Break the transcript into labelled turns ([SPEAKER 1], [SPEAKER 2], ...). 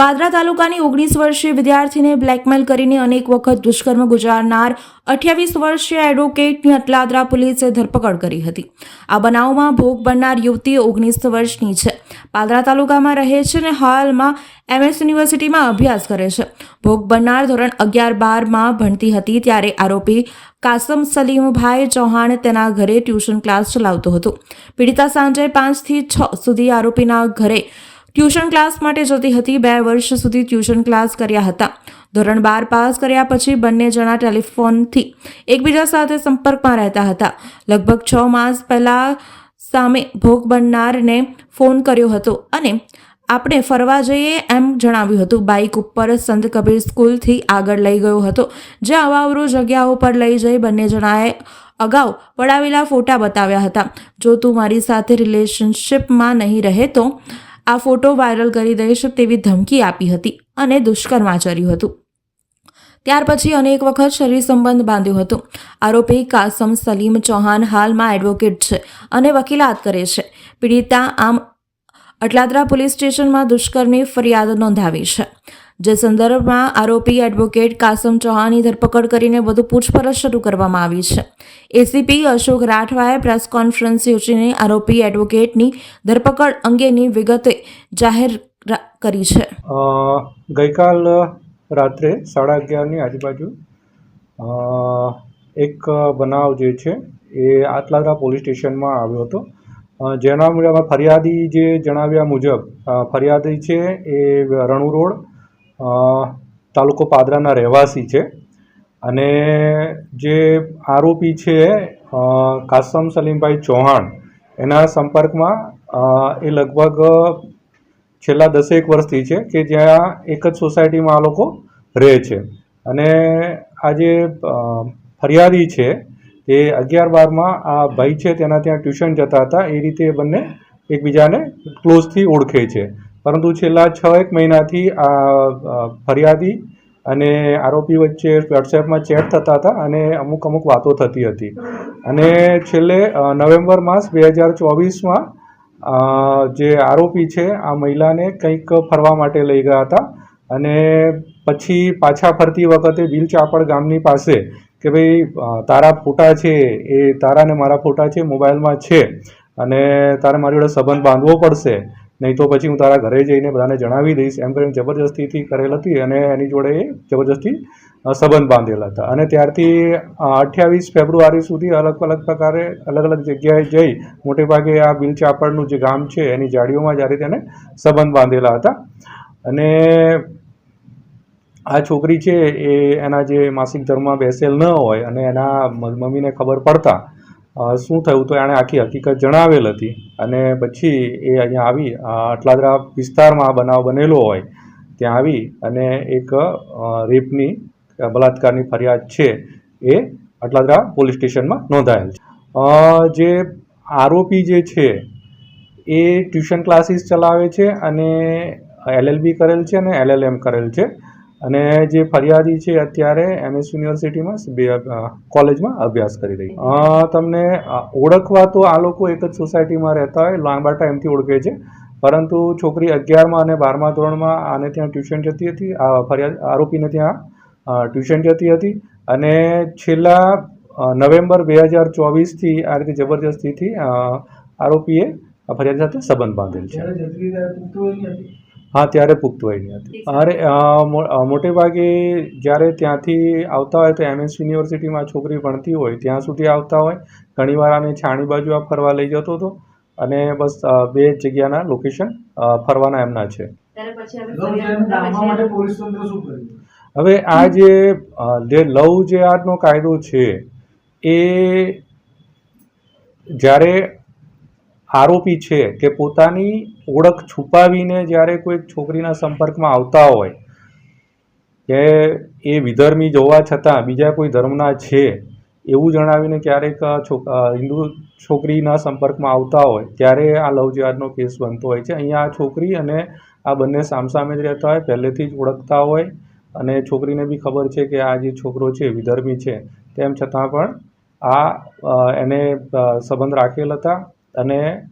[SPEAKER 1] પાદરા તાલુકાની ઓગણીસ વર્ષીય વિદ્યાર્થીને બ્લેકમેલ કરીને અનેક વખત દુષ્કર્મ ગુજારનાર અઠ્યાવીસ વર્ષીય એડવોકેટની અટલાદરા પોલીસે ધરપકડ કરી હતી. આ બનાવમાં ભોગ બનનાર યુવતી ઓગણીસ વર્ષની છે. પાદરા તાલુકામાં રહે છે અને હાલમાં એમએસ યુનિવર્સિટીમાં અભ્યાસ કરે છે. ભોગ બનનાર ધોરણ અગિયાર બારમાં ભણતી હતી ત્યારે આરોપી કાસમ સલીમભાઈ ચૌહાણ તેના ઘરે ટ્યુશન ક્લાસ ચલાવતો હતો. પીડિતા સાંજે પાંચથી છ સુધી આરોપીના ઘરે ટ્યુશન ક્લાસ માટે જતી હતી. બે વર્ષ સુધી ટ્યુશન ક્લાસ કર્યા હતા. ધોરણ બાર પાસ કર્યા પછી બંને જણા ટેલિફોનથી એકબીજા સાથે સંપર્કમાં રહેતા હતા. લગભગ છ માસ પહેલાં સામે ભોગ બનનારને ફોન કર્યો હતો અને આપણે ફરવા જઈએ એમ જણાવ્યું હતું. બાઇક ઉપર સંત કબીર સ્કૂલથી આગળ લઈ ગયો હતો. જે અવાવરૂ જગ્યાઓ પર લઈ જઈ બંને જણાએ અગાઉ પડાવેલા ફોટા બતાવ્યા હતા. જો તું મારી સાથે રિલેશનશિપમાં નહીં રહે તો આ ફોટો વાયરલ કરી દઈશ તેવી ધમકી આપી હતી અને દુષ્કર્મ આચર્યું હતું. ત્યાર પછી અનેક વખત શરીર સંબંધ બાંધ્યો હતો. આરોપી કાસમ સલીમ ચૌહાણ હાલમાં એડવોકેટ છે અને વકીલાત કરે છે. પીડિતા આમ અટલાદરા પોલીસ સ્ટેશનમાં દુષ્કર્મની ફરિયાદ નોંધાવી છે. જે સંદર્ભમાં આરોપી એડવોકેટ કાસમ ચૌહાણની ધરપકડ કરીને વધુ પૂછપરછ શરૂ કરવામાં આવી છે. એસીપી અશોક રાઠવાએ પ્રેસ કોન્ફરન્સ યોજીને આરોપી એડવોકેટની ધરપકડ અંગેની વિગતે જાહેર કરી છે.
[SPEAKER 2] ગઈકાલ રાત્રે સાડા અગિયારની આજુબાજુ એક બનાવ જે છે એ આટલાદરા પોલીસ સ્ટેશનમાં આવ્યો હતો. જેના મુજબ ફરિયાદી જે જણાવ્યા મુજબ ફરિયાદી છે એ રણુ રોડ તાલુકો પાદરાના રહેવાસી છે. અને જે આરોપી છે કાસમ સલીમભાઈ ચૌહાણ, એના સંપર્કમાં એ લગભગ છેલ્લા દસેક વર્ષથી છે કે જ્યાં એક જ સોસાયટીમાં આ લોકો રહે છે. અને આ જે ફરિયાદી છે, એ અગિયાર બારમાં આ ભાઈ છે, તેના ત્યાં ટ્યુશન જતા હતા. એ રીતે બંને એકબીજાને ક્લોઝથી ઓળખે છે. પરંતુ છેલ્લા છ એક મહિનાથી આ ફરિયાદી અને આરોપી વચ્ચે વોટ્સએપમાં ચેટ થતા હતા અને અમુક અમુક વાતો થતી હતી. અને છેલ્લે નવેમ્બર માસ બે હજાર ચોવીસમાં જે આરોપી છે, આ મહિલાને કંઈક ફરવા માટે લઈ ગયા હતા અને પછી પાછા ફરતી વખતે બિલચાપડ ગામની પાસે કે ભાઈ તારા ફોટા છે, એ તારા ને મારા ફોટા છે, મોબાઈલમાં છે અને તારે મારી જોડે સંબંધ બાંધવો પડશે. નહીં તો પછી હું તારા ઘરે જઈને બધાને જણાવી દઈશ. એમ કરીને જબરજસ્તીથી કરેલ હતી અને એની જોડે એ જબરજસ્તી સંબંધ બાંધેલા હતા. અને ત્યારથી અઠ્યાવીસ ફેબ્રુઆરી સુધી અલગ અલગ પ્રકારે અલગ અલગ જગ્યાએ જઈ મોટે ભાગે આ બિલચાપડનું જે ગામ છે એની જાડીઓમાં જ્યારે તેને સંબંધ બાંધેલા હતા. અને આ છોકરી છે એ એના જે માસિક ધર્મમાં બેસેલ ન હોય અને એના મમ્મીને ખબર પડતા શું થયું તો એણે આખી હકીકત જણાવેલ હતી અને પછી એ અહીંયા આવી અટલાદરા વિસ્તારમાં આ બનાવ બનેલો હોય, ત્યાં આવી અને એક રેપની બળાત્કારની ફરિયાદ છે એ અટલાદરા પોલીસ સ્ટેશનમાં નોંધાયેલ છે. જે આરોપી જે છે એ ટ્યુશન ક્લાસીસ ચલાવે છે અને એલએલબી કરેલ છે અને એલએલએમ કરેલ છે. અને જે ફરિયાદી છે અત્યારે એમએસ યુનિવર્સિટીમાં કોલેજમાં અભ્યાસ કરી રહી તમને ઓળખવા તો આ લોકો એક જ સોસાયટીમાં રહેતા હોય, લાંબા ટાઈમથી ઓળખે છે. પરંતુ છોકરી અગિયારમાં અને બારમા ધોરણમાં આને ત્યાં ટ્યુશન જતી હતી, આ ફરિયાદ આરોપીને ત્યાં ટ્યુશન જતી હતી. અને છેલ્લા નવેમ્બર બે હજાર ચોવીસથી આ રીતે જબરજસ્તીથી આરોપીએ ફરિયાદ સાથે સંબંધ બાંધેલ છે. હા ત્યારે પુખ્ત વયની હતી. અરે મો- મોટે ભાગે જ્યારે ત્યાંથી આવતા હોય તો એમએસ યુનિવર્સિટીમાં છોકરી ભણતી હોય ત્યાં સુધી આવતા હોય. ઘણીવાર આને છાણી બાજુ આ ફરવા લઈ જતો હતો અને બસ બે જગ્યાના લોકેશન ફરવાના એમના છે.
[SPEAKER 3] હવે
[SPEAKER 2] આ જે લવ જે જેહાદનો કાયદો છે એ જ્યારે આરોપી છે કે પોતાની ઓળખ છુપાવીને જ્યારે કોઈ છોકરીના સંપર્કમાં આવતા હોય, કે એ વિધર્મી જોવા છતાં બીજા કોઈ ધર્મના છે, એવું જણાવીને ક્યારેક હિન્દુ છોકરીના સંપર્કમાં આવતા હોય, ત્યારે આ લવ કેસ બનતો હોય છે. અહીંયા આ છોકરી અને આ બંને સામસામે જ રહેતા હોય, પહેલેથી જ ઓળખતા હોય અને છોકરીને બી ખબર છે કે આ જે છોકરો છે વિધર્મી છે. તેમ છતાં પણ આ એને સંબંધ રાખેલ હતા. અને